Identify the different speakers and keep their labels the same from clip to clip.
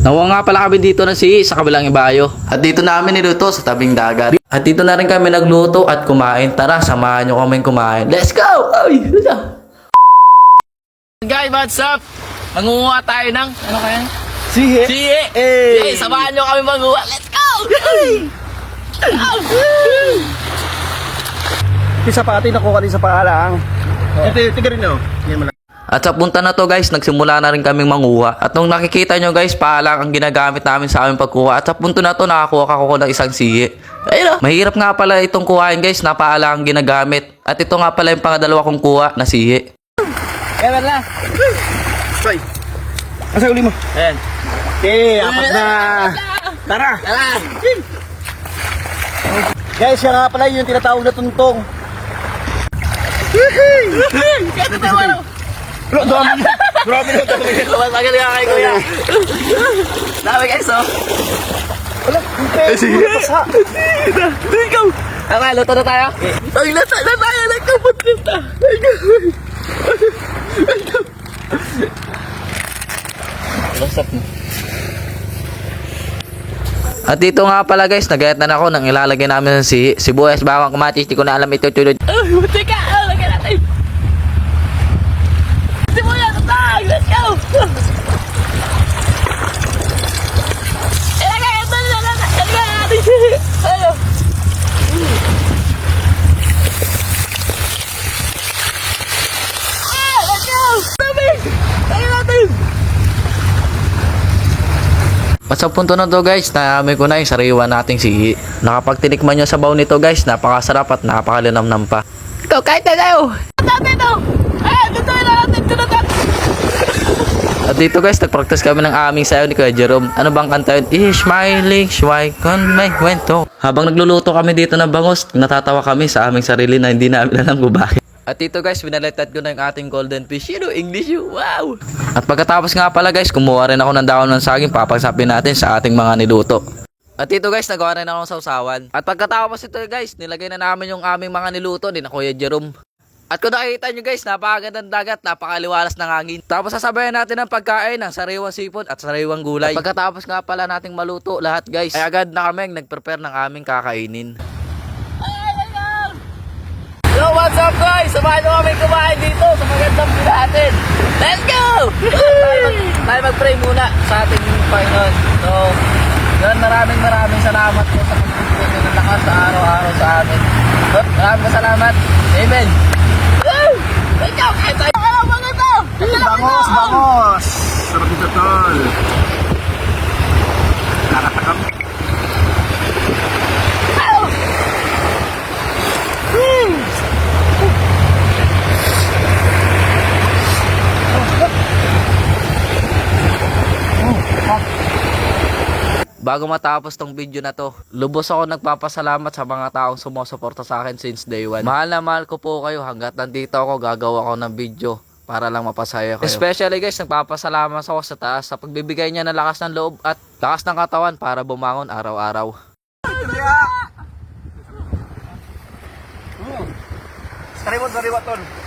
Speaker 1: Nawa nga pala kami dito ng si sa kabilang ibayo. At dito namin niluto sa tabing dagat. At dito na rin kami nagluto at kumain. Tara, samahan nyo kami kumain. Let's go! Ay, hala. Guys, what's up? Mangunguha tayo ng, ano kaya?
Speaker 2: Sige.
Speaker 1: Siye!
Speaker 2: Eh.
Speaker 1: Hey, samahan nyo kami manguha. Let's go!
Speaker 2: Isa pa atin nakuha din sa paalang. Ito, ito rin no. Yan mo lang.
Speaker 1: At sa punta na to guys, nagsimula na rin kaming manguha. At nung nakikita nyo guys, paalang ang ginagamit namin sa aming pagkuha. At sa punto na to, nakakuha ka ko ng isang siye. Ayun oh. Mahirap nga pala itong kuhain guys, na paalang ang ginagamit. At ito nga pala yung pangadalawa kong kuha na siye.
Speaker 2: Ewan lang. Soy. Asa uli mo?
Speaker 1: Ayan.
Speaker 2: Okay, apat na. Tara.
Speaker 1: Tara!
Speaker 2: Guys, siya nga pala yung tinatawag na tuntong.
Speaker 1: Kaya tayo
Speaker 2: Bro, dami. Grabe na dami.
Speaker 1: Masagal ka kay kuya. Dami guys oh.
Speaker 2: Wala, hindi. Sige. Pasa.
Speaker 1: Ikaw! Tama, luto na tayo? Ay, luto na tayo! Nagkabot kita! Lasap mo. At dito nga pala guys, nagayat na ako nang ilalagay namin si sibuyas, bawang kamatis, di ko na alam ito tulad. Ay, buti ka! Lagyan natin! Sibuyas, tag! Let's go! Ilagay ito! Ilagay natin! Ayun! Ah! Let's go! Sabi! Tayo natin! At sa punto na to guys, naamoy ko na yung sariwa nating sihi. Nakapagtinikman nyo sa baw nito guys, napakasarap at napakalinamnam pa. Ikaw, kahit na tayo! Natin to! Ay, dito na natin! Dito na At dito guys, nagpractice kami ng aming sayaw ni Kuya Jerome. Ano bang kanta yun? Ish, smiling, shway, kon may kwento. Habang nagluluto kami dito ng bangos, natatawa kami sa aming sarili na hindi namin alam kung bakit. At dito guys, pinalitan ko na yung ating golden fish. You know, English you. Wow! At pagkatapos nga pala guys, kumuha rin ako ng dahon ng saging papagsapin natin sa ating mga niluto. At dito guys, nagawa rin ako ng sausawan. At pagkatapos ito guys, nilagay na namin yung aming mga niluto ni na Kuya Jerome. At kung nakikita nyo guys, napakagandang dagat, napakaliwalas ng hangin. Tapos sasabayan natin ng pagkain ng sariwang sipon at sariwang gulay. At pagkatapos nga pala nating maluto lahat guys, ay agad na kami nag-prepare ng aming kakainin. Yo, what's up guys? Samahan nyo kami kumain dito sa magandang natin. Let's go! tayo, mag, tayo mag-pray muna sa ating Panginoon. So, yun, maraming maraming salamat po sa nyo ng lakas sa araw-araw sa amin. So, maraming salamat. Amen. Go! Kain tayo! Ano ba ito?
Speaker 2: Bangos, bangos. Sarap dito, tol.
Speaker 1: Bago matapos tong video na to, lubos ako nagpapasalamat sa mga taong sumusuporta sa akin since day one. Mahal na mahal ko po kayo hanggat nandito ako gagawa ko ng video para lang mapasaya kayo. Especially guys, nagpapasalamat ako sa taas sa pagbibigay niya ng lakas ng loob at lakas ng katawan para bumangon araw-araw.
Speaker 2: Sariwat, sariwat, tol.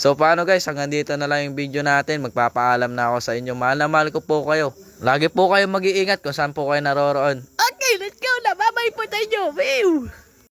Speaker 1: So paano guys, hanggang dito na lang yung video natin. Magpapaalam na ako sa inyo. Mahal na mahal ko po kayo. Lagi po kayo mag-iingat kung saan po kayo naroroon. Okay, let's go na. Bye-bye po tayo. Woo!